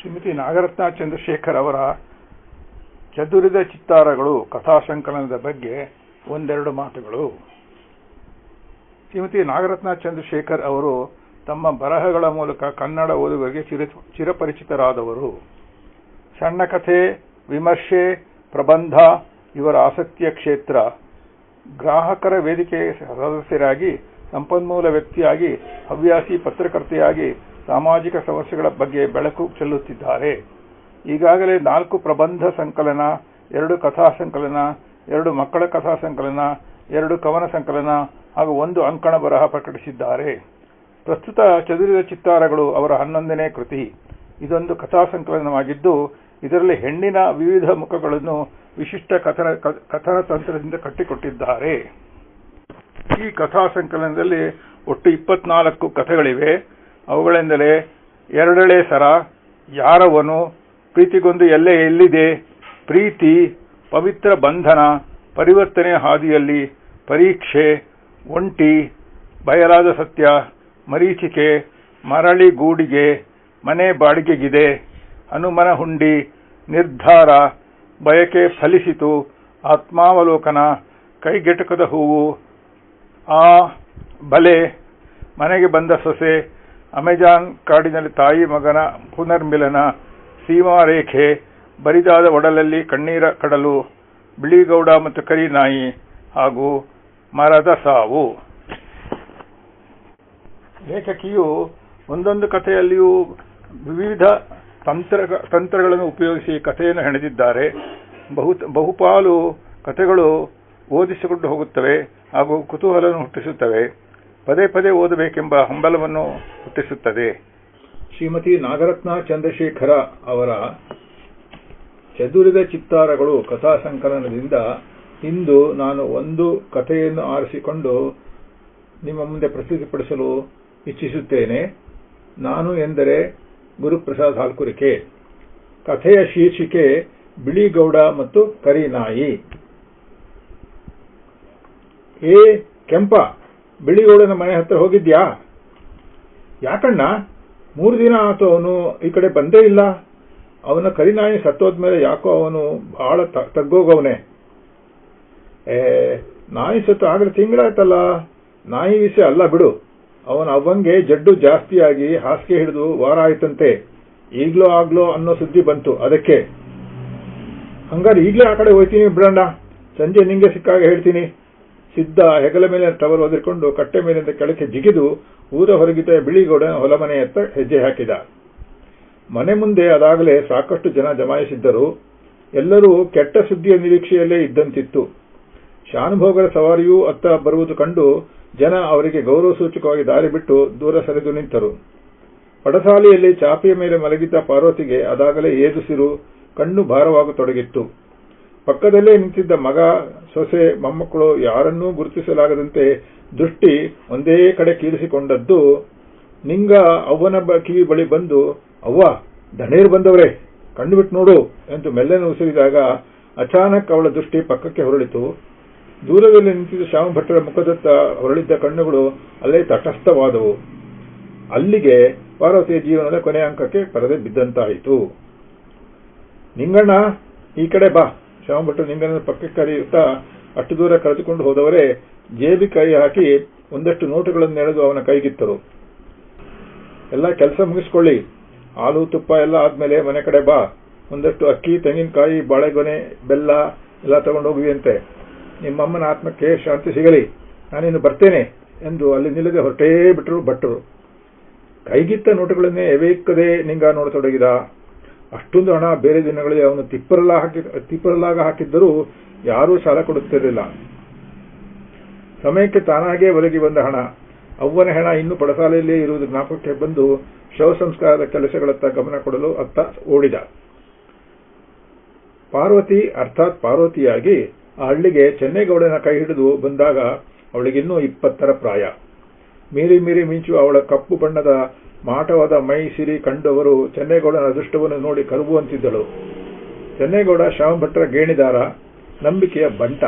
ಶ್ರೀಮತಿ ನಾಗರತ್ನ ಚಂದ್ರಶೇಖರ್ ಅವರ ಚದುರಿದ ಚಿತ್ತಾರಗಳು, ಕಥಾಸಂಕಲನದ ಬಗ್ಗೆ ಒಂದೆರಡು ಮಾತುಗಳು. ಶ್ರೀಮತಿ ನಾಗರತ್ನ ಚಂದ್ರಶೇಖರ್ ಅವರು ತಮ್ಮ ಬರಹಗಳ ಮೂಲಕ ಕನ್ನಡ ಓದುಗರಿಗೆ ಚಿರ- ಚಿರಪರಿಚಿತರಾದವರು. ಸಣ್ಣ ಕಥೆ, ವಿಮರ್ಶೆ, ಪ್ರಬಂಧ, ಇವರ ಆಸಕ್ತಿಯ ಕ್ಷೇತ್ರ. ಗ್ರಾಹಕರ ವೇದಿಕೆ ಸದಸ್ಯರಾಗಿ, ಸಂಪನ್ಮೂಲ ವ್ಯಕ್ತಿಯಾಗಿ, ಹವ್ಯಾಸಿ ಪತ್ರಕರ್ತೆಯಾಗಿ ಸಾಮಾಜಿಕ ಸಮಸ್ಯೆಗಳ ಬಗ್ಗೆ ಬೆಳಕು ಚೆಲ್ಲುತ್ತಿದ್ದಾರೆ. ಈಗಾಗಲೇ ನಾಲ್ಕು ಪ್ರಬಂಧ ಸಂಕಲನ, ಎರಡು ಕಥಾ ಸಂಕಲನ, ಎರಡು ಮಕ್ಕಳ ಕಥಾ ಸಂಕಲನ, ಎರಡು ಕವನ ಸಂಕಲನ ಹಾಗೂ ಒಂದು ಅಂಕಣ ಬರಹ ಪ್ರಕಟಿಸಿದ್ದಾರೆ. ಪ್ರಸ್ತುತ ಚದುರಿದ ಚಿತ್ತಾರಗಳು ಅವರ ಹನ್ನೊಂದನೇ ಕೃತಿ. ಇದೊಂದು ಕಥಾ ಸಂಕಲನವಾಗಿದ್ದು, ಇದರಲ್ಲಿ ಹೆಣ್ಣಿನ ವಿವಿಧ ಮುಖಗಳನ್ನು ವಿಶಿಷ್ಟ ಕಥನ ಕಥನ ತಂತ್ರದಿಂದ ಕಟ್ಟಿಕೊಟ್ಟಿದ್ದಾರೆ. ಈ ಕಥಾ ಸಂಕಲನದಲ್ಲಿ ಒಟ್ಟು ಇಪ್ಪತ್ನಾಲ್ಕು ಕಥೆಗಳಿವೆ. ಅವುಗಳೆಂದರೆ ಎರಡಳೆ ಸರ, ಯಾರವನು, ಪ್ರೀತಿಗೊಂದು ಎಲ್ಲೆ ಎಲ್ಲಿದೆ? ಪ್ರೀತಿ, ಪವಿತ್ರ ಬಂಧನ, ಪರಿವರ್ತನೆ ಹಾದಿಯಲ್ಲಿ, ಪರೀಕ್ಷೆ, ಒಂಟಿ, ಬಯಲಾದ ಸತ್ಯ, ಮರೀಚಿಕೆ, ಮರಳಿ ಗೂಡಿಗೆ, ಮನೆ ಬಾಡಿಗೆಗಿದೆ ಹನುಮನ ಹುಂಡಿ, ನಿರ್ಧಾರ, ಬಯಕೆ ಫಲಿಸಿತು, ಆತ್ಮಾವಲೋಕನ, ಕೈಗೆಟಕದ ಹೂವು, ಆ, ಬಲೆ, ಮನೆಗೆ ಬಂದ ಸೊಸೆ ಅಮೆಜಾನ್ ಕಾಡಿನಲ್ಲಿ ತಾಯಿ ಮಗನ ಪುನರ್ಮಿಲನ ಸೀಮಾರೇಖೆ ಬರಿದಾದ ಒಡಲಲ್ಲಿ ಕಣ್ಣೀರ ಕಡಲು, ಬಿಳಿಗೌಡ ಮತ್ತು ಕರಿ ನಾಯಿ ಹಾಗೂ ಮರದ ಸಾವು. ಲೇಖಕಿಯು ಒಂದೊಂದು ಕಥೆಯಲ್ಲಿಯೂ ವಿವಿಧ ತಂತ್ರ ತಂತ್ರಗಳನ್ನು ಉಪಯೋಗಿಸಿ ಕಥೆಯನ್ನು ಹೆಣೆದಿದ್ದಾರೆ. ಬಹು ಬಹುಪಾಲು ಕಥೆಗಳು ಓದಿಸಿಕೊಂಡು ಹೋಗುತ್ತವೆ ಹಾಗೂ ಕುತೂಹಲವನ್ನು ಹುಟ್ಟಿಸುತ್ತವೆ. ಪದೇ ಪದೇ ಓದಬೇಕೆಂಬ ಹಂಬಲವನ್ನು ಹುಟ್ಟಿಸುತ್ತದೆ. ಶ್ರೀಮತಿ ನಾಗರತ್ನ ಚಂದ್ರಶೇಖರ ಅವರ ಚದುರಿದ ಚಿತ್ತಾರಗಳು ಕಥಾ ಸಂಕಲನದಿಂದ ಇಂದು ನಾನು ಒಂದು ಕಥೆಯನ್ನು ಆರಿಸಿಕೊಂಡು ನಿಮ್ಮ ಮುಂದೆ ಪ್ರಸ್ತುತಿಪಡಿಸಲು ಇಚ್ಛಿಸುತ್ತೇನೆ. ನಾನು ಎಂದರೆ ಗುರುಪ್ರಸಾದ್ ಹಾಲ್ಕುರಿಕೆ. ಕಥೆಯ ಶೀರ್ಷಿಕೆ ಬಿಳಿಗೌಡ ಮತ್ತು ಕರಿನಾಯಿ. ಏ ಕೆಂಪ. ಬಿಳಿಗೌಡನ ಮನೆ ಹತ್ರ ಹೋಗಿದ್ಯಾ? ಯಾಕಣ್ಣ? ಮೂರು ದಿನ ಆತು ಅವನು ಈ ಕಡೆ ಬಂದೇ ಇಲ್ಲ. ಅವನ ಕರಿನಾಯಿ ಸತ್ತೋದ್ಮೇಲೆ ಯಾಕೋ ಅವನು ಬಹಳ ತಗ್ಗೋಗವನೆ. ಏ, ನಾಯಿ ಸತ್ತು ಆಗಲೇ ತಿಂಗಳಾಯ್ತಲ್ಲ? ನಾಯಿ ವಿಷಯ ಅಲ್ಲ ಬಿಡು. ಅವನ ಅವಂಗೆ ಜಡ್ಡು ಜಾಸ್ತಿಯಾಗಿ ಹಾಸಿಗೆ ಹಿಡಿದು ವಾರ ಆಯ್ತಂತೆ. ಈಗ್ಲೋ ಆಗ್ಲೋ ಅನ್ನೋ ಸುದ್ದಿ ಬಂತು ಅದಕ್ಕೆ. ಹಂಗಾರೆ ಈಗಲೇ ಆ ಕಡೆ ಹೋಯ್ತೀನಿ ಬಿಡಣ್ಣ. ಸಂಜೆ ನಿಂಗೆ ಸಿಕ್ಕಾಗ ಹೇಳ್ತೀನಿ. ಸಿದ್ಧ ಹೆಗಲ ಮೇಲೆ ಟವರ್ ಒದರಿಕೊಂಡು ಕಟ್ಟೆ ಮೇಲಿಂದ ಕೆಳಕ್ಕೆ ಜಿಗಿದು ಊರ ಹೊರಗಿದ್ದ ಬಿಳಿಗೌಡ ಹೊಲಮನೆಯತ್ತ ಹೆಜ್ಜೆ ಹಾಕಿದ. ಮನೆ ಮುಂದೆ ಅದಾಗಲೇ ಸಾಕಷ್ಟು ಜನ ಜಮಾಯಿಸಿದ್ದರು. ಎಲ್ಲರೂ ಕೆಟ್ಟ ಸುದ್ದಿಯ ನಿರೀಕ್ಷೆಯಲ್ಲೇ ಇದ್ದಂತಿತ್ತು. ಶಾನುಭೋಗರ ಸವಾರಿಯೂ ಅತ್ತ ಬರುವುದು ಕಂಡು ಜನ ಅವರಿಗೆ ಗೌರವ ಸೂಚಕವಾಗಿ ದಾರಿ ಬಿಟ್ಟು ದೂರ ಸರಿದು ನಿಂತರು. ಪಡಸಾಲೆಯಲ್ಲಿ ಚಾಪೆಯ ಮೇಲೆ ಮಲಗಿದ್ದ ಪಾರ್ವತಿಗೆ ಅದಾಗಲೇ ಏದುಸಿರು ಕಣ್ಣು ಭಾರವಾಗತೊಡಗಿತ್ತು. ಪಕ್ಕದಲ್ಲೇ ನಿಂತಿದ್ದ ಮಗ, ಸೊಸೆ, ಮೊಮ್ಮಕ್ಕಳು ಯಾರನ್ನೂ ಗುರುತಿಸಲಾಗದಂತೆ ದೃಷ್ಟಿ ಒಂದೇ ಕಡೆ ಕೀರಿಸಿಕೊಂಡದ್ದು, ನಿಂಗ ಅವ್ವನ ಕಿವಿ ಬಳಿ ಬಂದು, ಅವ್ವ ದಣೇರ್ ಬಂದವರೇ ಕಣ್ಣು ಬಿಟ್ಟು ನೋಡು ಎಂದು ಮೆಲ್ಲನೆ ಉಸಿರಿದಾಗ ಅಚಾನಕ್ ಅವಳ ದೃಷ್ಟಿ ಪಕ್ಕಕ್ಕೆ ಹೊರಳಿತು. ದೂರದಲ್ಲಿ ನಿಂತಿದ್ದ ಶ್ಯಾಮಭಟ್ಟರ ಮುಖದತ್ತ ಹೊರಳಿದ್ದ ಕಣ್ಣುಗಳು ಅಲ್ಲೇ ತಟಸ್ಥವಾದವು. ಅಲ್ಲಿಗೆ ಪಾರ್ವತಿಯ ಜೀವನದ ಕೊನೆಯ ಅಂಕಕ್ಕೆ ಪರದೆ ಬಿದ್ದಂತಾಯಿತು. ನಿಂಗಣ್ಣ, ಈ ಕಡೆ ಬಾ. ಶ್ಯಾಮಭಟ್ರು ನಿಂಗಣ್ಣ ಪಕ್ಕಕ್ಕೆ ಕರೆಯುತ್ತಾ ಅಷ್ಟು ದೂರ ಕರೆದುಕೊಂಡು ಹೋದವರೇ ಜೇಬಿ ಕೈ ಹಾಕಿ ಒಂದಷ್ಟು ನೋಟುಗಳನ್ನು ಎಳೆದು ಅವನ ಕೈಗಿತ್ತರು. ಎಲ್ಲ ಕೆಲಸ ಮುಗಿಸ್ಕೊಳ್ಳಿ. ಹಾಲು, ತುಪ್ಪ ಎಲ್ಲ ಆದ್ಮೇಲೆ ಮನೆ ಕಡೆ ಬಾ. ಒಂದಷ್ಟು ಅಕ್ಕಿ, ತೆಂಗಿನಕಾಯಿ, ಬಾಳೆಗೊನೆ, ಬೆಲ್ಲ ಎಲ್ಲ ತಗೊಂಡು ಹೋಗುವಿಯಂತೆ ನಿಮ್ಮಮ್ಮನ ಆತ್ಮಕ್ಕೆ ಶಾಂತಿ ಸಿಗಲಿ. ನಾನಿನ್ನು ಬರ್ತೇನೆ ಎಂದು ಅಲ್ಲಿ ನಿಲ್ಲದೆ ಹೊರಟೇ ಬಿಟ್ಟರು ಭಟ್ಟರು. ಕೈಗಿತ್ತ ನೋಟುಗಳನ್ನೇ ಎವೇಕದೇ ನಿಂಗ ನೋಡತೊಡಗಿದ ಅಷ್ಟೊಂದು ಹಣ ಬೇರೆ ದಿನಗಳಲ್ಲಿ ಅವನು ತಿಪ್ಪರಲ್ಲ ಹಾಕಿ ತಿಪ್ಪರಲಾಗ ಹಾಕಿದ್ದರೂ ಯಾರೂ ಸಾಲ ಕೊಡುತ್ತಿರಲಿಲ್ಲ. ಸಮಯಕ್ಕೆ ತಾನಾಗೇ ಒದಗಿ ಬಂದ ಹಣ. ಅವ್ವನ ಹೆಣ ಇನ್ನೂ ಪಡಸಾಲೆಯಲ್ಲೇ ಇರುವುದು ಜ್ಞಾಪಕಕ್ಕೆ ಬಂದು ಶವ ಸಂಸ್ಕಾರದ ಕೆಲಸಗಳತ್ತ ಗಮನ ಕೊಡಲು ಅತ್ತ ಓಡಿದ. ಪಾರ್ವತಿ, ಅರ್ಥಾತ್ ಪಾರ್ವತಿಯಾಗಿ ಆ ಹಳ್ಳಿಗೆ ಚೆನ್ನೈಗೌಡನ ಕೈ ಹಿಡಿದು ಬಂದಾಗ ಅವಳಿಗಿನ್ನೂ ಇಪ್ಪತ್ತರ ಪ್ರಾಯ. ಮೀರಿ ಮೀರಿ ಮಿಂಚು ಅವಳ ಕಪ್ಪು ಬಣ್ಣದ ಮಾಟವಾದ ಮೈ ಸಿರಿ ಕಂಡವರು ಚೆನ್ನೇಗೌಡನ ಅದೃಷ್ಟವನ್ನು ನೋಡಿ ಕರುಗುವಂತಿದ್ದಳು ಚೆನ್ನೇಗೌಡ ಶ್ಯಾಮಭಟ್ರ ಗೇಣಿದಾರ, ನಂಬಿಕೆಯ ಬಂಟ.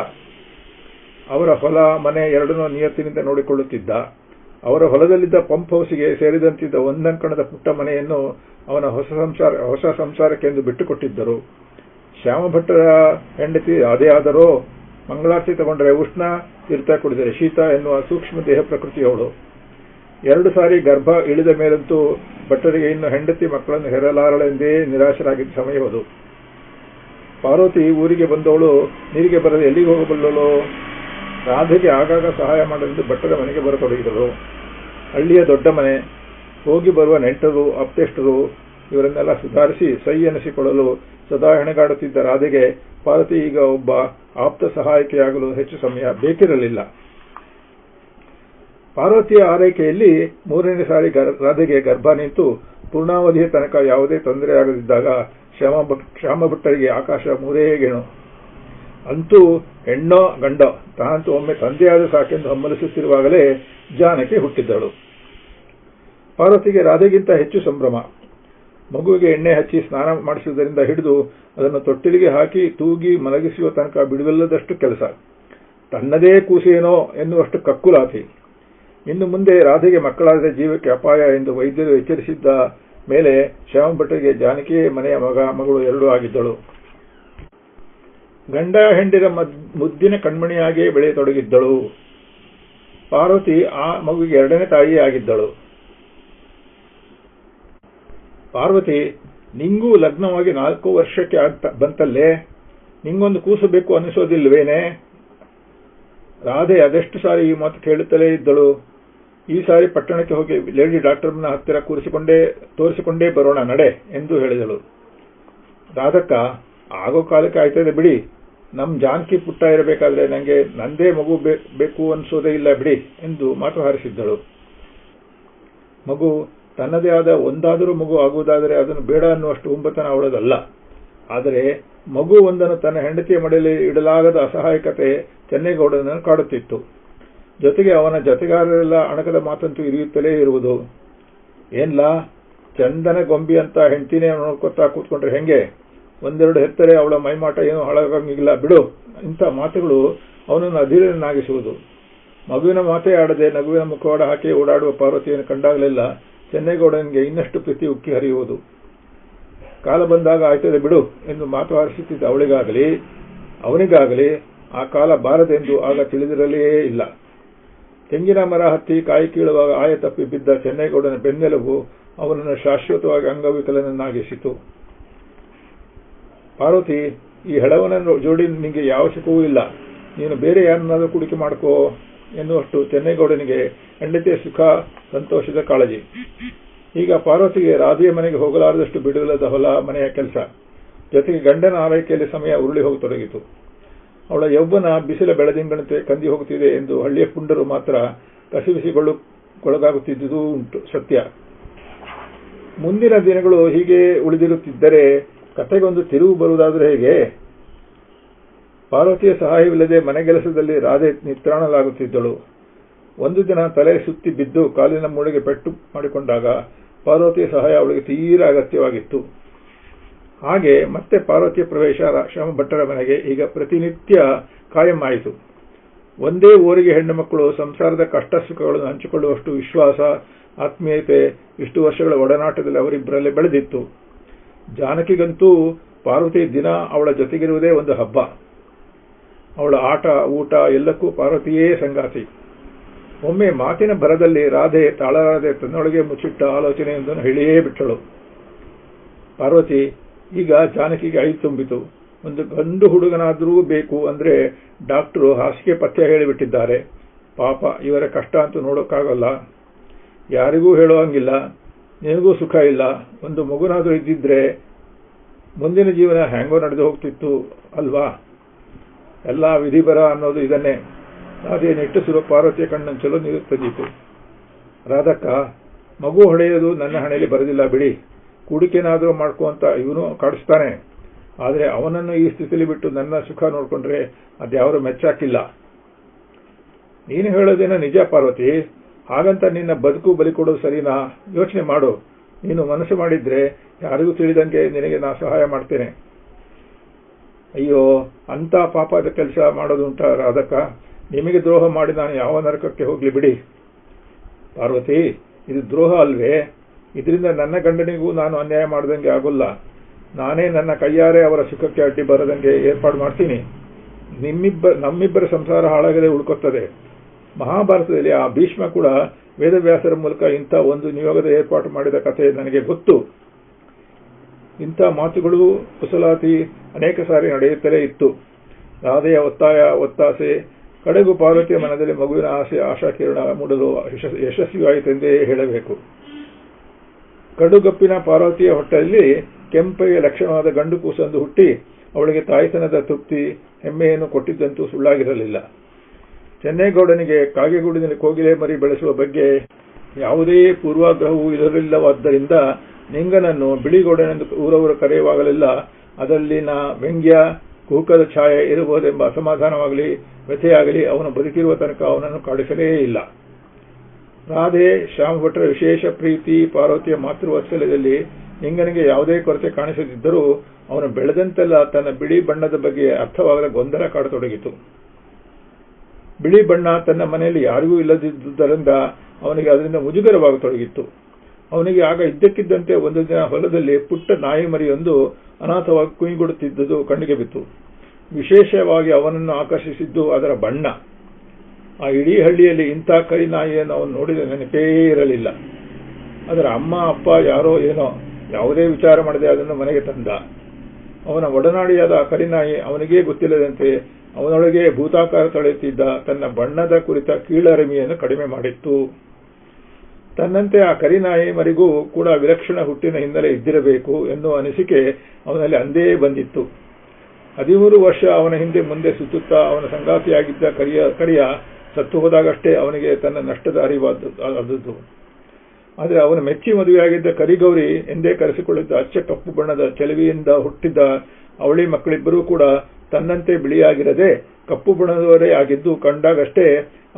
ಅವರ ಹೊಲ, ಮನೆ ಎರಡನ್ನೂ ನಿಯತ್ತಿನಿಂದ ನೋಡಿಕೊಳ್ಳುತ್ತಿದ್ದ. ಅವರ ಹೊಲದಲ್ಲಿದ್ದ ಪಂಪ್ ಹೌಸ್ಗೆ ಸೇರಿದಂತಿದ್ದ ಒಂದಂಕಣದ ಪುಟ್ಟ ಮನೆಯನ್ನು ಅವನ ಹೊಸ ಸಂಸಾರ, ಹೊಸ ಸಂಸಾರಕ್ಕೆಂದು ಬಿಟ್ಟುಕೊಟ್ಟಿದ್ದರು. ಶ್ಯಾಮಭಟ್ಟರ ಹೆಂಡತಿ ಅದೇ ಆದರೂ, ಮಂಗಳಾರತಿ ತಗೊಂಡರೆ ಉಷ್ಣ, ತೀರ್ಥ ಕುಡಿದರೆ ಶೀತ ಎನ್ನುವ ಸೂಕ್ಷ್ಮ ದೇಹ ಪ್ರಕೃತಿಯವಳು. ಎರಡು ಸಾರಿ ಗರ್ಭ ಇಳಿದ ಮೇಲಂತೂ ಭಟ್ಟರಿಗೆ ಇನ್ನು ಹೆಂಡತಿ ಮಕ್ಕಳನ್ನು ಹೆರಲಾರಳೆಂದೇ ನಿರಾಶರಾಗಿದ್ದ ಸಮಯವದು ಪಾರ್ವತಿ ಊರಿಗೆ ಬಂದವಳು, ನೀರಿಗೆ ಬರದೆ ಎಲ್ಲಿಗೆ ಹೋಗಬಲ್ಲಳು? ರಾಧೆಗೆ ಆಗಾಗ ಸಹಾಯ ಮಾಡಲೆಂದು ಭಟ್ಟರ ಮನೆಗೆ ಬರತೊಡಗಿದಳು. ಹಳ್ಳಿಯ ದೊಡ್ಡ ಮನೆ, ಹೋಗಿ ಬರುವ ನೆಂಟರು, ಅಪ್ತೆಷ್ಟರು, ಇವರನ್ನೆಲ್ಲ ಸುಧಾರಿಸಿ ಸೈ ಎನಿಸಿಕೊಳ್ಳಲು ಸದಾ ಹೆಣಗಾಡುತ್ತಿದ್ದ ರಾಧೆಗೆ ಪಾರ್ವತಿ ಈಗ ಒಬ್ಬ ಆಪ್ತ ಸಹಾಯಕಿಯಾಗಲು ಹೆಚ್ಚು ಸಮಯ ಬೇಕಿರಲಿಲ್ಲ. ಪಾರ್ವತಿಯ ಆರೈಕೆಯಲ್ಲಿ ಮೂರನೇ ಸಾರಿ ರಾಧೆಗೆ ಗರ್ಭ ನಿಂತು ಪೂರ್ಣಾವಧಿಯ ತನಕ ಯಾವುದೇ ತೊಂದರೆಯಾಗದಿದ್ದಾಗ ಶ್ಯಾಮ ಭಟ್ಟರಿಗೆ ಆಕಾಶ ಮೂರೇ ಗೆಣು. ಅಂತೂ ಹೆಣ್ಣೋ ಗಂಡ, ತಾನಂತೂ ಒಮ್ಮೆ ತಂದೆಯಾದ ಸಾಕೆಂದು ಹಮ್ಮಲಿಸುತ್ತಿರುವಾಗಲೇ ಜಾನಕಿ ಹುಟ್ಟಿದ್ದಳು. ಪಾರ್ವತಿಗೆ ರಾಧೆಗಿಂತ ಹೆಚ್ಚು ಸಂಭ್ರಮ. ಮಗುವಿಗೆ ಎಣ್ಣೆ ಹಚ್ಚಿ ಸ್ನಾನ ಮಾಡಿಸುವುದರಿಂದ ಹಿಡಿದು ಅದನ್ನು ತೊಟ್ಟಿಲಿಗೆ ಹಾಕಿ ತೂಗಿ ಮಲಗಿಸುವ ತನಕ ಬಿಡುವಿಲ್ಲದಷ್ಟು ಕೆಲಸ. ತನ್ನದೇ ಕೂಸೇನೋ ಎನ್ನುವಷ್ಟು ಕಕ್ಕುಲಾತಿ. ಇನ್ನು ಮುಂದೆ ರಾಧೆಗೆ ಮಕ್ಕಳಾದ ಜೀವಕ್ಕೆ ಅಪಾಯ ಎಂದು ವೈದ್ಯರು ಎಚ್ಚರಿಸಿದ್ದ ಮೇಲೆ ಶ್ಯಾಮ್ ಭಟ್ಟರಿಗೆ ಜಾನಕಿಯೇ ಮನೆಯ ಮಗ, ಮಗಳು ಎರಡೂ ಆಗಿದ್ದಳು. ಗಂಡ ಹೆಂಡಿರ ಮುದ್ದಿನ ಕಣ್ಮಣಿಯಾಗಿಯೇ ಬೆಳೆಯತೊಡಗಿದ್ದಳು. ಪಾರ್ವತಿ ಆ ಮಗುವಿಗೆ ಎರಡನೇ ತಾಯಿಯೇ ಆಗಿದ್ದಳು. ಪಾರ್ವತಿ, ನಿಂಗೂ ಲಗ್ನವಾಗಿ ನಾಲ್ಕು ವರ್ಷಕ್ಕೆ ಬಂತಲ್ಲೇ? ನಿಂಗೊಂದು ಕೂಸು ಬೇಕು ಅನಿಸೋದಿಲ್ವೇನೆ ರಾಧೆ ಅದೆಷ್ಟು ಸಾರಿ ಈ ಮಾತು ಕೇಳುತ್ತಲೇ ಇದ್ದಳು. ಈ ಸಾರಿ ಪಟ್ಟಣಕ್ಕೆ ಹೋಗಿ ಲೇಡಿ ಡಾಕ್ಟರ್ನ ಹತ್ತಿರ ಕೂರಿಸಿಕೊಂಡೇ, ತೋರಿಸಿಕೊಂಡೇ ಬರೋಣ, ನಡೆ ಎಂದು ಹೇಳಿದಳು. ರಾಧಕ್ಕ, ಆಗೋ ಕಾಲಕ್ಕೆ ಆಯ್ತದೆ ಬಿಡಿ. ನಮ್ ಜಾನಕಿ ಪುಟ್ಟ ಇರಬೇಕಾದ್ರೆ ನಂಗೆ ನಂದೇ ಮಗು ಬೇಕು ಅನ್ಸೋದೇ ಇಲ್ಲ ಬಿಡಿ ಎಂದು ಮಾತು ಹಾರಿಸಿದ್ದಳು. ಮಗು ತನ್ನದೇ ಆದ ಒಂದಾದರೂ ಮಗು ಆಗುವುದಾದರೆ ಅದನ್ನು ಬೇಡ ಅನ್ನುವಷ್ಟು ಉಂಬತನ ಅವಳದಲ್ಲ. ಆದರೆ ಮಗು ಒಂದನ್ನು ತನ್ನ ಹೆಂಡತಿಯ ಮಡೆಯಲ್ಲಿ ಇಡಲಾಗದ ಅಸಹಾಯಕತೆ ಚೆನ್ನೇಗೌಡನನ್ನು ಕಾಡುತ್ತಿತ್ತು. ಜೊತೆಗೆ ಅವನ ಜೊತೆಗಾರರೆಲ್ಲ ಅಣಕದ ಮಾತಂತೂ ಇರಿಯುತ್ತಲೇ ಇರುವುದು. ಏನ್ಲಾ? ಚಂದನ ಗೊಂಬಿ ಅಂತ ಹೆಂಡತಿನೇ ನೋಡ್ಕೊತಾ ಕೂತ್ಕೊಂಡ್ರೆ ಹೆಂಗೆ? ಒಂದೆರಡು ಹೆತ್ತರೆ ಅವಳ ಮೈಮಾಟ ಏನು ಹಾಳಾಗಂಗಿಲ್ಲ. ಬಿಡು. ಇಂಥ ಮಾತುಗಳು ಅವನನ್ನು ಅಧೀರನಾಗಿಸುವುದು. ಮಗುವಿನ ಮಾತೇ ಆಡದೆ ನಗುವಿನ ಮುಖವಾಡ ಹಾಕಿ ಓಡಾಡುವ ಪಾರ್ವತಿಯನ್ನು ಕಂಡಾಗಲೆಲ್ಲ ಚೆನ್ನೇಗೌಡನಿಗೆ ಇನ್ನಷ್ಟು ಪ್ರೀತಿ ಉಕ್ಕಿ ಹರಿಯುವುದು. ಕಾಲ ಬಂದಾಗ ಆಯ್ತದೆ ಬಿಡು ಎಂದು ಮಾತು ಹರಿಸುತ್ತಿದ್ದ ಅವಳಿಗಾಗಲಿ, ಅವನಿಗಾಗಲಿ ಆ ಕಾಲ ಬಾರದೆಂದು ಆಗ ತಿಳಿದಿರಲೇ ಇಲ್ಲ. ತೆಂಗಿನ ಮರ ಹತ್ತಿ ಕಾಯಿ ಕೀಳುವಾಗ ಆಯ ತಪ್ಪಿ ಬಿದ್ದ ಚೆನ್ನೈಗೌಡನ ಬೆನ್ನೆಲುಬು ಅವನನ್ನು ಶಾಶ್ವತವಾಗಿ ಅಂಗವಿಕಲನನ್ನಾಗಿಸಿತು. ಪಾರ್ವತಿ, ಈ ಹೆಳವನ ಜೋಡಿ ನಿಮಗೆ ಯಾವ ಶುಕವೂ ಇಲ್ಲ. ನೀನು ಬೇರೆ ಯಾರನ್ನಾದರೂ ಕುಡಿಕೆ ಮಾಡ್ಕೋ ಎನ್ನುವಷ್ಟು ಚೆನ್ನೈಗೌಡನಿಗೆ ಹೆಂಡತಿಯ ಸುಖ, ಸಂತೋಷದ ಕಾಳಜಿ. ಈಗ ಪಾರ್ವತಿಗೆ ರಾಧೆಯ ಮನೆಗೆ ಹೋಗಲಾರದಷ್ಟು ಬಿಡುವಿಲ್ಲದ ಹೊಲ, ಮನೆಯ ಕೆಲಸ. ಜೊತೆಗೆ ಗಂಡನ ಆರೈಕೆಯಲ್ಲಿ ಸಮಯ ಉರುಳಿ ಹೋಗತೊಡಗಿತು. ಅವಳ ಯೌವನ ಬಿಸಿಲ ಬೆಳದಿಂಗಳಂತೆ ಕಂದಿ ಹೋಗುತ್ತಿದೆ ಎಂದು ಹಳ್ಳಿಯ ಪುಂಡರು ಮಾತ್ರ ಕಸಿಬಿಸಿಗೊಳಗಾಗುತ್ತಿದ್ದುದು ಉಂಟು, ಸತ್ಯ. ಮುಂದಿನ ದಿನಗಳು ಹೀಗೆ ಉಳಿದಿರುತ್ತಿದ್ದರೆ ಕಥೆಗೊಂದು ತಿರುವು ಬರುವುದಾದರೆ ಹೇಗೆ? ಪಾರ್ವತಿಯ ಸಹಾಯವಿಲ್ಲದೆ ಮನೆಗೆಲಸದಲ್ಲಿ ರಾಧೆ ನಿತ್ರಾಣಲಾಗುತ್ತಿದ್ದಳು. ಒಂದು ದಿನ ತಲೆ ಸುತ್ತಿ ಬಿದ್ದು ಕಾಲಿನ ಮೂಳೆಗೆ ಪೆಟ್ಟು ಮಾಡಿಕೊಂಡಾಗ ಪಾರ್ವತಿಯ ಸಹಾಯ ಅವಳಿಗೆ ತೀರಾ ಅಗತ್ಯವಾಗಿತ್ತು. ಹಾಗೆ ಮತ್ತೆ ಪಾರ್ವತಿಯ ಪ್ರವೇಶ ಶ್ಯಾಮ ಭಟ್ಟರ ಮನೆಗೆ ಈಗ ಪ್ರತಿನಿತ್ಯ ಕಾಯಂ ಆಯಿತು. ಒಂದೇ ಊರಿಗೆ ಹೆಣ್ಣು ಮಕ್ಕಳು ಸಂಸಾರದ ಕಷ್ಟ ಸುಖಗಳನ್ನು ಹಂಚಿಕೊಳ್ಳುವಷ್ಟು ವಿಶ್ವಾಸ, ಆತ್ಮೀಯತೆ ಇಷ್ಟು ವರ್ಷಗಳ ಒಡನಾಟದಲ್ಲಿ ಅವರಿಬ್ಬರಲ್ಲಿ ಬೆಳೆದಿತ್ತು. ಜಾನಕಿಗಂತೂ ಪಾರ್ವತಿ ದಿನ ಅವಳ ಜೊತೆಗಿರುವುದೇ ಒಂದು ಹಬ್ಬ. ಅವಳ ಆಟ, ಊಟ ಎಲ್ಲಕ್ಕೂ ಪಾರ್ವತಿಯೇ ಸಂಗಾತಿ. ಒಮ್ಮೆ ಮಾತಿನ ಭರದಲ್ಲಿ ರಾಧೆ ತಾಳರಾಧೆ ತನ್ನೊಳಗೆ ಮುಚ್ಚಿಟ್ಟ ಆಲೋಚನೆಯೊಂದನ್ನು ಹೇಳಿಯೇ ಬಿಟ್ಟಳು. ಪಾರ್ವತಿ ಈಗ ಜಾನಕಿಗೆ ಐದು ತುಂಬಿತು. ಒಂದು ಗಂಡು ಹುಡುಗನಾದರೂ ಬೇಕು ಅಂದ್ರೆ ಡಾಕ್ಟರು ಹಾಸಿಗೆ ಪಥ್ಯ ಹೇಳಿಬಿಟ್ಟಿದ್ದಾರೆ. ಪಾಪ, ಇವರ ಕಷ್ಟ ಅಂತೂ ನೋಡೋಕ್ಕಾಗಲ್ಲ. ಯಾರಿಗೂ ಹೇಳುವಂಗಿಲ್ಲ ನಿನಗೂ ಸುಖ ಇಲ್ಲ. ಒಂದು ಮಗುನಾದರೂ ಇದ್ದಿದ್ರೆ ಮುಂದಿನ ಜೀವನ ಹ್ಯಾಂಗೋ ನಡೆದು ಹೋಗ್ತಿತ್ತು ಅಲ್ವಾ? ಎಲ್ಲ ವಿಧಿಬರ ಅನ್ನೋದು ಇದನ್ನೇ. ಅದೇ ನಿಟ್ಟುಸಿರುವ ಪಾರ್ವತಿಯ ಕಣ್ಣಂಚಲು ನೀರು ತಂದಿತು ರಾಧಕ್ಕ, ಮಗು ಹೊಡೆಯೋದು ನನ್ನ ಹಣೆಯಲ್ಲಿ ಬರೆದಿಲ್ಲ ಬಿಡಿ. ಕೂಡಿಕೆನಾದರೂ ಮಾಡ್ಕೋ ಅಂತ ಇವನು ಕಾಡಿಸ್ತಾನೆ. ಆದರೆ ಅವನನ್ನು ಈ ಸ್ಥಿತಿಲಿ ಬಿಟ್ಟು ನನ್ನ ಸುಖ ನೋಡಿಕೊಂಡ್ರೆ ಅದ್ಯಾವರು ಮೆಚ್ಚಾಕಿಲ್ಲ. ನೀನು ಹೇಳೋದೇನೋ ನಿಜ ಪಾರ್ವತಿ? ಹಾಗಂತ ನಿನ್ನ ಬದುಕು ಬಲಿ ಕೊಡೋದು ಸರಿನಾ? ಯೋಚನೆ ಮಾಡು. ನೀನು ಮನಸ್ಸು ಮಾಡಿದ್ರೆ ಯಾರಿಗೂ ತಿಳಿದಂಗೆ ನಿನಗೆ ನಾ ಸಹಾಯ ಮಾಡ್ತೇನೆ. ಅಯ್ಯೋ ಅಂತ ಪಾಪದ ಕೆಲಸ ಮಾಡೋದು ಮಾಡೋದುಂಟ ರಾಧಕ್ಕ ನಿಮಗೆ ದ್ರೋಹ ಮಾಡಿ ನಾನು ಯಾವ ನರಕಕ್ಕೆ ಹೋಗ್ಲಿ ಬಿಡಿ. ಪಾರ್ವತಿ, ಇದು ದ್ರೋಹ ಅಲ್ವೇ? ಇದರಿಂದ ನನ್ನ ಗಂಡನಿಗೂ ನಾನು ಅನ್ಯಾಯ ಮಾಡ್ದಂಗೆ ಆಗೋಲ್ಲ. ನಾನೇ ನನ್ನ ಕೈಯಾರೆ ಅವರ ಸುಖಕ್ಕೆ ಅಡ್ಡಿ ಬರದಂಗೆ ಏರ್ಪಾಡು ಮಾಡ್ತೀನಿ. ನಿಮ್ಮಿಬ್ಬರ ನಮ್ಮಿಬ್ಬರ ಸಂಸಾರ ಹಾಳಾಗದೆ ಉಳ್ಕೊತ್ತದೆ. ಮಹಾಭಾರತದಲ್ಲಿ ಆ ಭೀಷ್ಮ ಕೂಡ ವೇದವ್ಯಾಸರ ಮೂಲಕ ಇಂಥ ಒಂದು ನಿಯೋಗದ ಏರ್ಪಾಟು ಮಾಡಿದ ಕಥೆ ನನಗೆ ಗೊತ್ತು. ಇಂಥ ಮಾತುಗಳು ಕುಸಲಾತಿ ಅನೇಕ ಸಾರಿ ನಡೆಯುತ್ತಲೇ ಇತ್ತು. ರಾಧೆಯ ಒತ್ತಾಯ, ಒತ್ತಾಸೆ, ಕಡೆಗೂ ಪಾರ್ವತಿಯ ಮನದಲ್ಲಿ ಮಗುವಿನ ಆಸೆ, ಆಶಾಕಿರಣ ಮೂಡಲು ಯಶಸ್- ಯಶಸ್ವಿಯಾಯಿತೆಂದೇ ಹೇಳಬೇಕು. ಕಡುಗಪ್ಪಿನ ಪಾರ್ವತಿಯ ಹೊಟ್ಟೆಯಲ್ಲಿ ಕೆಂಪಗೆ ಲಕ್ಷಣವಾದ ಗಂಡು ಕೂಸಂದು ಹುಟ್ಟಿ ಅವಳಿಗೆ ತಾಯ್ತನದ ತೃಪ್ತಿ, ಹೆಮ್ಮೆಯನ್ನು ಕೊಟ್ಟಿದ್ದಂತೂ ಸುಳ್ಳಾಗಿರಲಿಲ್ಲ. ಚೆನ್ನೇಗೌಡನಿಗೆ ಕಾಗೆಗೂಡಿನಲ್ಲಿ ಕೋಗಿಲೆ ಮರಿ ಬೆಳೆಸುವ ಬಗ್ಗೆ ಯಾವುದೇ ಪೂರ್ವಾಗ್ರಹವೂ ಇರಲಿಲ್ಲವಾದ್ದರಿಂದ ನಿಂಗನನ್ನು ಬಿಳಿಗೌಡನೆಂದು ಊರವರು ಕರೆಯುವಾಗಲೆಲ್ಲ ಅದರಲ್ಲಿನ ವ್ಯಂಗ್ಯ ಕುಹುಕದ ಛಾಯೆ ಇರಬಹುದೆಂಬ ಅಸಮಾಧಾನವಾಗಲಿ, ವ್ಯಥೆಯಾಗಲಿ ಅವನು ಬದುಕಿರುವ ತನಕ ಅವನನ್ನು ಕಾಡಿಸಲೇ ಇಲ್ಲ. ರಾಧೆ ಶ್ಯಾಮ ಭಟ್ರ ವಿಶೇಷ ಪ್ರೀತಿ, ಪಾರ್ವತಿಯ ಮಾತೃವಾತ್ಸಲ್ಯದಲ್ಲಿ ಹಿಂಗನಿಗೆ ಯಾವುದೇ ಕೊರತೆ ಕಾಣಿಸದಿದ್ದರೂ ಅವನು ಬೆಳೆದಂತೆಲ್ಲ ತನ್ನ ಬಿಳಿ ಬಣ್ಣದ ಬಗ್ಗೆ ಅರ್ಥವಾಗದ ಗೊಂದಲ ಕಾಡತೊಡಗಿತು. ಬಿಳಿ ಬಣ್ಣ ತನ್ನ ಮನೆಯಲ್ಲಿ ಯಾರಿಗೂ ಇಲ್ಲದಿದ್ದುದರಿಂದ ಅವನಿಗೆ ಅದರಿಂದ ಮುಜುಗರವಾಗತೊಡಗಿತ್ತು. ಅವನಿಗೆ ಆಗ ಇದ್ದಕ್ಕಿದ್ದಂತೆ ಒಂದು ದಿನ ಹೊಲದಲ್ಲಿ ಪುಟ್ಟ ನಾಯಿ ಮರಿಯೊಂದು ಅನಾಥವಾಗಿ ಕುಯ್ಗೊಡುತ್ತಿದ್ದುದು ಕಣ್ಣಿಗೆ ಬಿತ್ತು. ವಿಶೇಷವಾಗಿ ಅವನನ್ನು ಆಕರ್ಷಿಸಿದ್ದು ಅದರ ಬಣ್ಣ. ಆ ಇಡೀ ಹಳ್ಳಿಯಲ್ಲಿ ಇಂಥ ಕರಿ ನಾಯಿಯನ್ನು ಅವನು ನೋಡಿದ ನೆನಪೇ ಇರಲಿಲ್ಲ. ಅದರ ಅಮ್ಮ, ಅಪ್ಪ, ಯಾರೋ ಏನೋ ಯಾವುದೇ ವಿಚಾರ ಮಾಡದೆ ಅದನ್ನು ಮನೆಗೆ ತಂದ. ಅವನ ಒಡನಾಡಿಯಾದ ಆ ಕರಿನಾಯಿ ಅವನಿಗೇ ಗೊತ್ತಿಲ್ಲದಂತೆ ಅವನೊಳಗೆ ಭೂತಾಕಾರ ತಳೆಯುತ್ತಿದ್ದ ತನ್ನ ಬಣ್ಣದ ಕುರಿತ ಕೀಳರಿಮೆಯನ್ನು ಕಡಿಮೆ ಮಾಡಿತ್ತು. ತನ್ನಂತೆ ಆ ಕರಿನಾಯಿ ಮರಿಗೂ ಕೂಡ ವಿಲಕ್ಷಣ ಹುಟ್ಟಿನ ಹಿನ್ನೆಲೆ ಇದ್ದಿರಬೇಕು ಎನ್ನುವ ಅನಿಸಿಕೆ ಅವನಲ್ಲಿ ಅಂದೇ ಬಂದಿತ್ತು. ಹದಿಮೂರು ವರ್ಷ ಅವನ ಹಿಂದೆ ಮುಂದೆ ಸುತ್ತುತ್ತಾ ಅವನ ಸಂಗಾತಿಯಾಗಿದ್ದ ಕರಿಯ ಕರಿಯ ಸತ್ತು ಹೋದಾಗಷ್ಟೇ ಅವನಿಗೆ ತನ್ನ ನಷ್ಟದ ಅರಿವಾದದ್ದು ಆದರೆ ಅವನು ಮೆಚ್ಚಿ ಮದುವೆಯಾಗಿದ್ದ ಕರಿಗೌರಿ ಎಂದೇ ಕರೆಸಿಕೊಳ್ಳುತ್ತ ಅಚ್ಚ ಕಪ್ಪು ಬಣ್ಣದ ಚೆಲುವಿಯಿಂದ ಹುಟ್ಟಿದ್ದ ಅವಳಿ ಮಕ್ಕಳಿಬ್ಬರೂ ಕೂಡ ತನ್ನಂತೆ ಬಿಳಿಯಾಗಿರದೆ ಕಪ್ಪು ಬಣ್ಣದವರೇ ಆಗಿದ್ದು ಕಂಡಾಗಷ್ಟೇ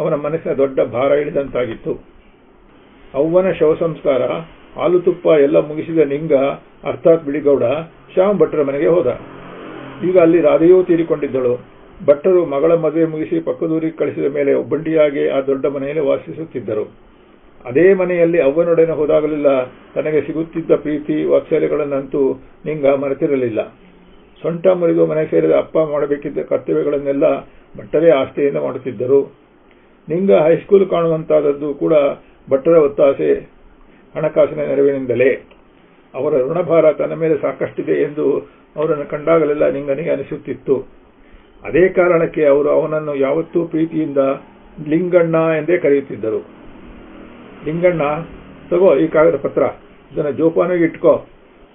ಅವನ ಮನಸ್ಸಿನ ದೊಡ್ಡ ಭಾರ ಇಳಿದಂತಾಗಿತ್ತು. ಅವ್ವನ ಶವ ಸಂಸ್ಕಾರ, ಹಾಲು ತುಪ್ಪ ಎಲ್ಲ ಮುಗಿಸಿದ ನಿಂಗ, ಅರ್ಥಾತ್ ಬಿಳಿಗೌಡ, ಶ್ಯಾಮ್ ಭಟ್ರ ಮನೆಗೆ ಹೋದ. ಈಗ ಅಲ್ಲಿ ರಾಧೆಯೂ ತೀರಿಕೊಂಡಿದ್ದಳು. ಭಟ್ಟರು ಮಗಳ ಮದುವೆ ಮುಗಿಸಿ ಪಕ್ಕದೂರಿಗೆ ಕಳಿಸಿದ ಮೇಲೆ ಒಬ್ಬಂಟಿಯಾಗಿ ಆ ದೊಡ್ಡ ಮನೆಯಲ್ಲಿ ವಾಸಿಸುತ್ತಿದ್ದರು. ಅದೇ ಮನೆಯಲ್ಲಿ ಅವ್ವನೊಡನೆ ಹೋದಾಗಲೆಲ್ಲ ತನಗೆ ಸಿಗುತ್ತಿದ್ದ ಪ್ರೀತಿ ವಾತ್ಸಲ್ಯಗಳನ್ನಂತೂ ನಿಂಗ ಮರೆತಿರಲಿಲ್ಲ. ಸೊಂಟ ಮುರಿದು ಮನೆ ಸೇರಿದ ಅಪ್ಪ ಮಾಡಬೇಕಿದ್ದ ಕರ್ತವ್ಯಗಳನ್ನೆಲ್ಲ ಭಟ್ಟರೇ ಆಸ್ತಿಯಿಂದ ಮಾಡುತ್ತಿದ್ದರು. ನಿಂಗ ಹೈಸ್ಕೂಲ್ ಕಾಣುವಂತಾದದ್ದು ಕೂಡ ಭಟ್ಟರ ಒತ್ತಾಸೆ, ಹಣಕಾಸಿನ ನೆರವಿನಿಂದಲೇ. ಅವರ ಋಣಭಾರ ತನ್ನ ಮೇಲೆ ಸಾಕಷ್ಟಿದೆ ಎಂದು ಅವರನ್ನು ಕಂಡಾಗಲೆಲ್ಲ ನಿಂಗನಿಗೆ ಅನಿಸುತ್ತಿತ್ತು. ಅದೇ ಕಾರಣಕ್ಕೆ ಅವರು ಅವನನ್ನು ಯಾವತ್ತೂ ಪ್ರೀತಿಯಿಂದ ಲಿಂಗಣ್ಣ ಎಂದೇ ಕರೆಯುತ್ತಿದ್ದರು. ಲಿಂಗಣ್ಣ, ತಗೋ ಈ ಕಾಗದ ಪತ್ರ, ಇದನ್ನು ಜೋಪಾನಾಗಿ ಇಟ್ಕೋ.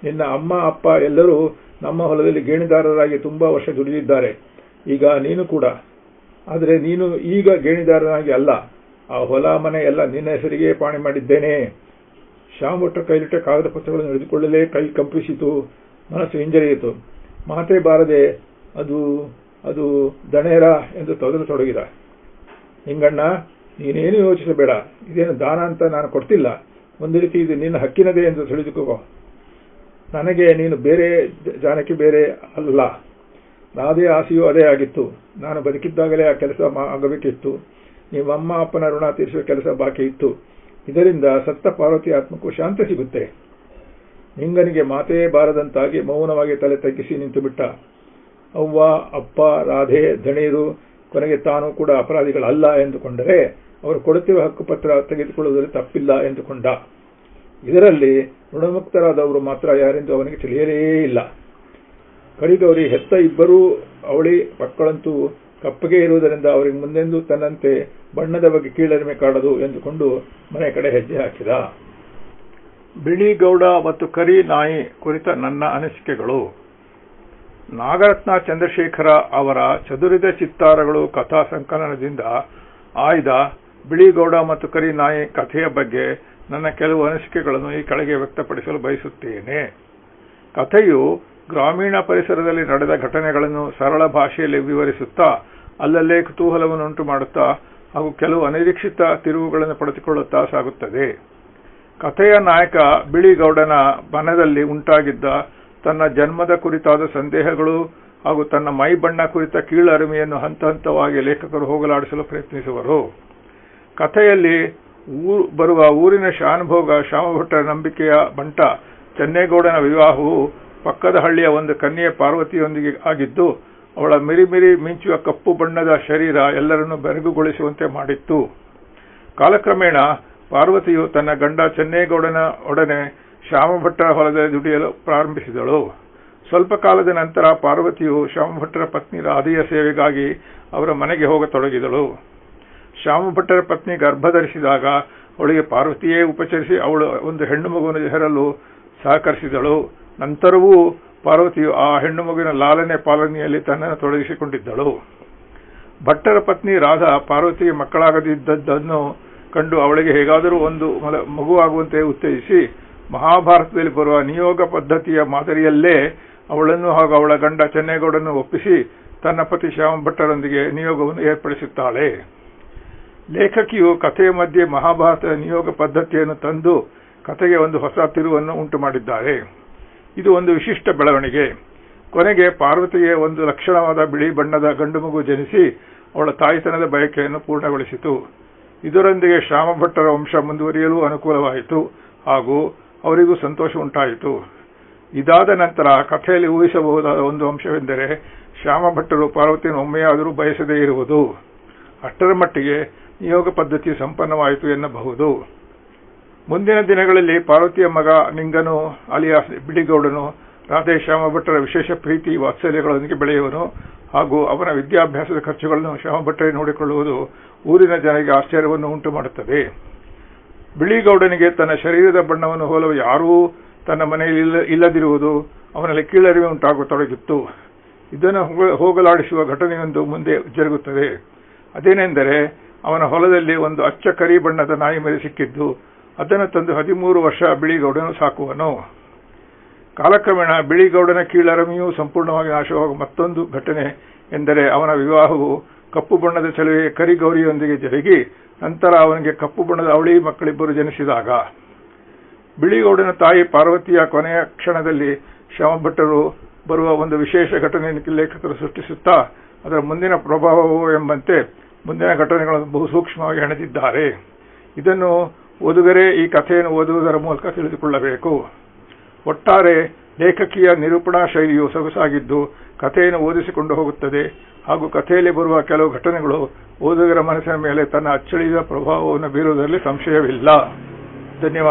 ನಿನ್ನ ಅಮ್ಮ, ಅಪ್ಪ ಎಲ್ಲರೂ ನಮ್ಮ ಹೊಲದಲ್ಲಿ ಗೇಣಿದಾರರಾಗಿ ತುಂಬಾ ವರ್ಷ ದುಡಿದಿದ್ದಾರೆ. ಈಗ ನೀನು ಕೂಡ. ಆದರೆ ನೀನು ಈಗ ಗೇಣಿದಾರನಾಗಿ ಅಲ್ಲ. ಆ ಹೊಲ, ಮನೆ ಎಲ್ಲ ನಿನ್ನ ಹೆಸರಿಗೆ ಪಾಣಿ ಮಾಡಿದ್ದೇನೆ. ಶ್ಯಾಮ್ ಭಟ್ರ ಕೈಲಿಟ್ಟ ಕಾಗದ ಪತ್ರಗಳನ್ನು ಹಿಡಿದುಕೊಳ್ಳಲೇ ಕೈ ಕಂಪಿಸಿತು. ಮನಸ್ಸು ಹಿಂಜರಿಯಿತು. ಮಾತೇ ಬಾರದೆ ಅದು ಅದು ದಣೇರ ಎಂದು ತೊದಲತೊಡಗಿದ ನಿಂಗಣ್ಣ, ನೀನೇನು ಯೋಚಿಸಬೇಡ. ಇದೇನು ದಾನ ಅಂತ ನಾನು ಕೊಡ್ತಿಲ್ಲ. ಒಂದು ರೀತಿ ಇದು ನಿನ್ನ ಹಕ್ಕಿನದೇ ಎಂದು ತಿಳಿದುಕೋ. ನನಗೆ ನೀನು ಬೇರೆ ಜಾನಕ್ಕೆ ಬೇರೆ ಅಲ್ಲ. ನಾದೇ ಆಸೆಯೂ ಅದೇ ಆಗಿತ್ತು. ನಾನು ಬದುಕಿದ್ದಾಗಲೇ ಆ ಕೆಲಸ ಆಗಬೇಕಿತ್ತು. ನಿಮ್ಮಮ್ಮ ಅಪ್ಪನ ಋಣ ತೀರಿಸುವ ಕೆಲಸ ಬಾಕಿ ಇತ್ತು. ಇದರಿಂದ ಸತ್ತ ಪಾರ್ವತಿ ಆತ್ಮಕ್ಕೂ ಶಾಂತಿ ಸಿಗುತ್ತೆ. ನಿಂಗನಿಗೆ ಮಾತೇ ಬಾರದಂತಾಗಿ ಮೌನವಾಗಿ ತಲೆ ತಗ್ಗಿಸಿ ನಿಂತು ಬಿಟ್ಟ ಅವ್ವ, ಅಪ್ಪ, ರಾಧೆ ದಣೀರು ಕೊನೆಗೆ ತಾನು ಕೂಡ ಅಪರಾಧಿಗಳಲ್ಲ ಎಂದುಕೊಂಡರೆ ಅವರು ಕೊಡುತ್ತಿರುವ ಹಕ್ಕುಪತ್ರ ತೆಗೆದುಕೊಳ್ಳುವುದರಲ್ಲಿ ತಪ್ಪಿಲ್ಲ ಎಂದುಕೊಂಡ. ಇದರಲ್ಲಿ ಋಣಮುಕ್ತರಾದವರು ಮಾತ್ರ ಯಾರೆಂದು ಅವನಿಗೆ ತಿಳಿಯಲೇ ಇಲ್ಲ. ಕರಿಗೌರಿ ಹೆತ್ತ ಇಬ್ಬರೂ ಅವಳಿ ಮಕ್ಕಳಂತೂ ಕಪ್ಪಗೆ ಇರುವುದರಿಂದ ಅವರಿಗೆ ಮುಂದೆಂದೂ ತನ್ನಂತೆ ಬಣ್ಣದ ಬಗ್ಗೆ ಕೀಳರಿಮೆ ಕಾಡದು ಎಂದುಕೊಂಡು ಮನೆ ಕಡೆ ಹೆಜ್ಜೆ ಹಾಕಿದ. ಬಿಳಿಗೌಡ ಮತ್ತು ಕರಿ ನಾಯಿ ಕುರಿತ ನನ್ನ ಅನಿಸಿಕೆಗಳು. ನಾಗರತ್ನ ಚಂದ್ರಶೇಖರ ಅವರ ಚದುರಿದ ಚಿತ್ತಾರಗಳು ಕಥಾ ಸಂಕಲನದಿಂದ ಆಯ್ದ ಬಿಳಿಗೌಡ ಮತ್ತು ಕರಿ ನಾಯಿ ಕಥೆಯ ಬಗ್ಗೆ ನನ್ನ ಕೆಲವು ಅನಿಸಿಕೆಗಳನ್ನು ಈ ಕೆಳಗೆ ವ್ಯಕ್ತಪಡಿಸಲು ಬಯಸುತ್ತೇನೆ. ಕಥೆಯು ಗ್ರಾಮೀಣ ಪರಿಸರದಲ್ಲಿ ನಡೆದ ಘಟನೆಗಳನ್ನು ಸರಳ ಭಾಷೆಯಲ್ಲಿ ವಿವರಿಸುತ್ತಾ, ಅಲ್ಲಲ್ಲೇ ಕುತೂಹಲವನ್ನುಂಟು ಮಾಡುತ್ತಾ ಹಾಗೂ ಕೆಲವು ಅನಿರೀಕ್ಷಿತ ತಿರುವುಗಳನ್ನು ಪಡೆದುಕೊಳ್ಳುತ್ತಾ ಸಾಗುತ್ತದೆ. ಕಥೆಯ ನಾಯಕ ಬಿಳಿಗೌಡನ ಮನದಲ್ಲಿ ಉಂಟಾಗಿದ್ದ ತನ್ನ ಜನ್ಮದ ಕುರಿತಾದ ಸಂದೇಹಗಳು ಹಾಗೂ ತನ್ನ ಮೈ ಬಣ್ಣ ಕುರಿತ ಕೀಳರಿಮೆಯನ್ನು ಹಂತ ಹಂತವಾಗಿ ಲೇಖಕರು ಹೋಗಲಾಡಿಸಲು ಪ್ರಯತ್ನಿಸುವರು. ಕಥೆಯಲ್ಲಿ ಬರುವ ಊರಿನ ಶಾನುಭೋಗ ಶ್ಯಾಮಭಟ್ಟರ ನಂಬಿಕೆಯ ಬಂಟ ಚೆನ್ನೇಗೌಡನ ವಿವಾಹವು ಪಕ್ಕದ ಹಳ್ಳಿಯ ಒಂದು ಕನ್ಯೆ ಪಾರ್ವತಿಯೊಂದಿಗೆ ಆಗಿದ್ದು, ಅವಳ ಮಿರಿಮಿರಿ ಮಿಂಚುವ ಕಪ್ಪು ಬಣ್ಣದ ಶರೀರ ಎಲ್ಲರನ್ನೂ ಬೆರಗುಗೊಳಿಸುವಂತೆ ಮಾಡಿತ್ತು. ಕಾಲಕ್ರಮೇಣ ಪಾರ್ವತಿಯು ತನ್ನ ಗಂಡ ಚೆನ್ನೇಗೌಡನ ಒಡನೆ ಶ್ಯಾಮಭಟ್ಟರ ಹೊಲದಲ್ಲಿ ದುಡಿಯಲು ಪ್ರಾರಂಭಿಸಿದಳು. ಸ್ವಲ್ಪ ಕಾಲದ ನಂತರ ಪಾರ್ವತಿಯು ಶ್ಯಾಮಭಟ್ಟರ ಪತ್ನಿ ರಾಧೆಯ ಸೇವೆಗಾಗಿ ಅವರ ಮನೆಗೆ ಹೋಗತೊಡಗಿದಳು. ಶ್ಯಾಮಭಟ್ಟರ ಪತ್ನಿ ಗರ್ಭಧರಿಸಿದಾಗ ಅವಳಿಗೆ ಪಾರ್ವತಿಯೇ ಉಪಚರಿಸಿ ಅವಳು ಒಂದು ಹೆಣ್ಣು ಮಗುವನ್ನು ಹೆರಲು ಸಹಕರಿಸಿದಳು. ನಂತರವೂ ಪಾರ್ವತಿಯು ಆ ಹೆಣ್ಣು ಮಗುವಿನ ಲಾಲನೆ ಪಾಲನೆಯಲ್ಲಿ ತನ್ನನ್ನು ತೊಡಗಿಸಿಕೊಂಡಿದ್ದಳು. ಭಟ್ಟರ ಪತ್ನಿ ರಾಧಾ ಪಾರ್ವತಿಗೆ ಮಕ್ಕಳಾಗದಿದ್ದದ್ದನ್ನು ಕಂಡು ಅವಳಿಗೆ ಹೇಗಾದರೂ ಒಂದು ಮಗುವಾಗುವಂತೆ ಉತ್ತೇಜಿಸಿ ಮಹಾಭಾರತದಲ್ಲಿ ಬರುವ ನಿಯೋಗ ಪದ್ಧತಿಯ ಮಾದರಿಯಲ್ಲೇ ಅವಳನ್ನು ಹಾಗೂ ಅವಳ ಗಂಡ ಚೆನ್ನೇಗೌಡನ್ನು ಒಪ್ಪಿಸಿ ತನ್ನ ಪತಿ ಶ್ಯಾಮ ಭಟ್ಟರೊಂದಿಗೆ ನಿಯೋಗವನ್ನು ಏರ್ಪಡಿಸುತ್ತಾಳೆ. ಲೇಖಕಿಯು ಕಥೆಯ ಮಧ್ಯೆ ಮಹಾಭಾರತದ ನಿಯೋಗ ಪದ್ಧತಿಯನ್ನು ತಂದು ಕಥೆಗೆ ಒಂದು ಹೊಸ ತಿರುವನ್ನು ಉಂಟು ಮಾಡಿದ್ದಾರೆ ಇದು ಒಂದು ವಿಶಿಷ್ಟ ಬೆಳವಣಿಗೆ. ಕೊನೆಗೆ ಪಾರ್ವತಿಗೆ ಒಂದು ಲಕ್ಷಣವಾದ ಬಿಳಿ ಬಣ್ಣದ ಗಂಡು ಮಗು ಜನಿಸಿ ಅವಳ ತಾಯಿತನದ ಬಯಕೆಯನ್ನು ಪೂರ್ಣಗೊಳಿಸಿತು. ಇದರೊಂದಿಗೆ ಶ್ಯಾಮಭಟ್ಟರ ವಂಶ ಮುಂದುವರಿಯಲು ಅನುಕೂಲವಾಯಿತು ಹಾಗೂ ಅವರಿಗೂ ಸಂತೋಷ ಉಂಟಾಯಿತು. ಇದಾದ ನಂತರ ಕಥೆಯಲ್ಲಿ ಊಹಿಸಬಹುದಾದ ಒಂದು ಅಂಶವೆಂದರೆ ಶ್ಯಾಮಭಟ್ಟರು ಪಾರ್ವತಿಯನ್ನು ಒಮ್ಮೆಯಾದರೂ ಬಯಸದೇ ಇರುವುದು. ಅಷ್ಟರ ಮಟ್ಟಿಗೆ ನಿಯೋಗ ಪದ್ಧತಿ ಸಂಪನ್ನವಾಯಿತು ಎನ್ನಬಹುದು. ಮುಂದಿನ ದಿನಗಳಲ್ಲಿ ಪಾರ್ವತಿಯ ಮಗ ನಿಂಗನು ಅಲಿಯಾಸ್ ಬಿಳಿಗೌಡನು ರಾಧೆ ಶ್ಯಾಮಭಟ್ಟರ ವಿಶೇಷ ಪ್ರೀತಿ ವಾತ್ಸಲ್ಯಗಳೊಂದಿಗೆ ಬೆಳೆಯುವನು ಹಾಗೂ ಅವನ ವಿದ್ಯಾಭ್ಯಾಸದ ಖರ್ಚುಗಳನ್ನು ಶ್ಯಾಮಭಟ್ಟರೇ ನೋಡಿಕೊಳ್ಳುವುದು ಊರಿನ ಜನರಿಗೆ ಆಶ್ಚರ್ಯವನ್ನು ಉಂಟು ಮಾಡುತ್ತದೆ ಬಿಳಿಗೌಡನಿಗೆ ತನ್ನ ಶರೀರದ ಬಣ್ಣವನ್ನು ಹೋಲುವ ಯಾರೂ ತನ್ನ ಮನೆಯಲ್ಲಿ ಇಲ್ಲ- ಇಲ್ಲದಿರುವುದು ಅವನಲ್ಲಿ ಕೀಳರಿವೆ ಉಂಟಾಗತೊಡಗಿತ್ತು ಇದನ್ನು ಹೋಗ- ಹೋಗಲಾಡಿಸುವ ಘಟನೆಯೊಂದು ಮುಂದೆ ಜರುಗುತ್ತದೆ. ಅದೇನೆಂದರೆ ಅವನ ಹೊಲದಲ್ಲಿ ಒಂದು ಅಚ್ಚ ಕರಿ ಬಣ್ಣದ ನಾಯಿ ಮೇಲೆ ಸಿಕ್ಕಿದ್ದು, ಅದನ್ನು ತಂದು ಹದಿಮೂರು ವರ್ಷ ಬಿಳಿಗೌಡನು ಸಾಕುವನು. ಕಾಲಕ್ರಮೇಣ ಬಿಳಿಗೌಡನ ಕೀಳರಮೆಯೂ ಸಂಪೂರ್ಣವಾಗಿ ನಾಶವಾಗುವ ಮತ್ತೊಂದು ಘಟನೆ ಎಂದರೆ ಅವನ ವಿವಾಹವು ಕಪ್ಪು ಬಣ್ಣದ ಚಲುವೆ ಕರಿಗೌರಿಯೊಂದಿಗೆ ಜರುಗಿ ನಂತರ ಅವನಿಗೆ ಕಪ್ಪು ಬಣ್ಣದ ಅವಳಿ ಮಕ್ಕಳಿಬ್ಬರು ಜನಿಸಿದಾಗ, ಬಿಳಿಗೌಡನ ತಾಯಿ ಪಾರ್ವತಿಯ ಕೊನೆಯ ಕ್ಷಣದಲ್ಲಿ ಶ್ಯಾಮಭಟ್ಟರು ಬರುವ ಒಂದು ವಿಶೇಷ ಘಟನೆಯನ್ನು ಲೇಖಕರು ಸೃಷ್ಟಿಸುತ್ತಾ, ಅದರ ಮುಂದಿನ ಪ್ರಭಾವವು ಎಂಬಂತೆ ಮುಂದಿನ ಘಟನೆಗಳನ್ನು ಬಹು ಸೂಕ್ಷ್ಮವಾಗಿ ಹೆಣೆದಿದ್ದಾರೆ. ಇದನ್ನು ಓದುಗರೇ ಈ ಕಥೆಯನ್ನು ಓದುವುದರ ಮೂಲಕ ತಿಳಿದುಕೊಳ್ಳಬೇಕು. ಒಟ್ಟಾರೆ ಲೇಖಕಿಯ ನಿರೂಪಣಾ ಶೈಲಿಯು ಸೊಗಸಾಗಿದ್ದು ಕಥೆಯನ್ನು ಓದಿಸಿಕೊಂಡು ಹೋಗುತ್ತದೆ ಹಾಗೂ ಕಥೆಯಲ್ಲಿ ಬರುವ ಕೆಲವು ಘಟನೆಗಳು ಓದುಗರ ಮನಸ್ಸಿನ ಮೇಲೆ ತನ್ನ ಅಚ್ಚಳಿಯ ಪ್ರಭಾವವನ್ನು ಬೀರುವುದರಲ್ಲಿ ಸಂಶಯವಿಲ್ಲ. ಧನ್ಯವಾದ.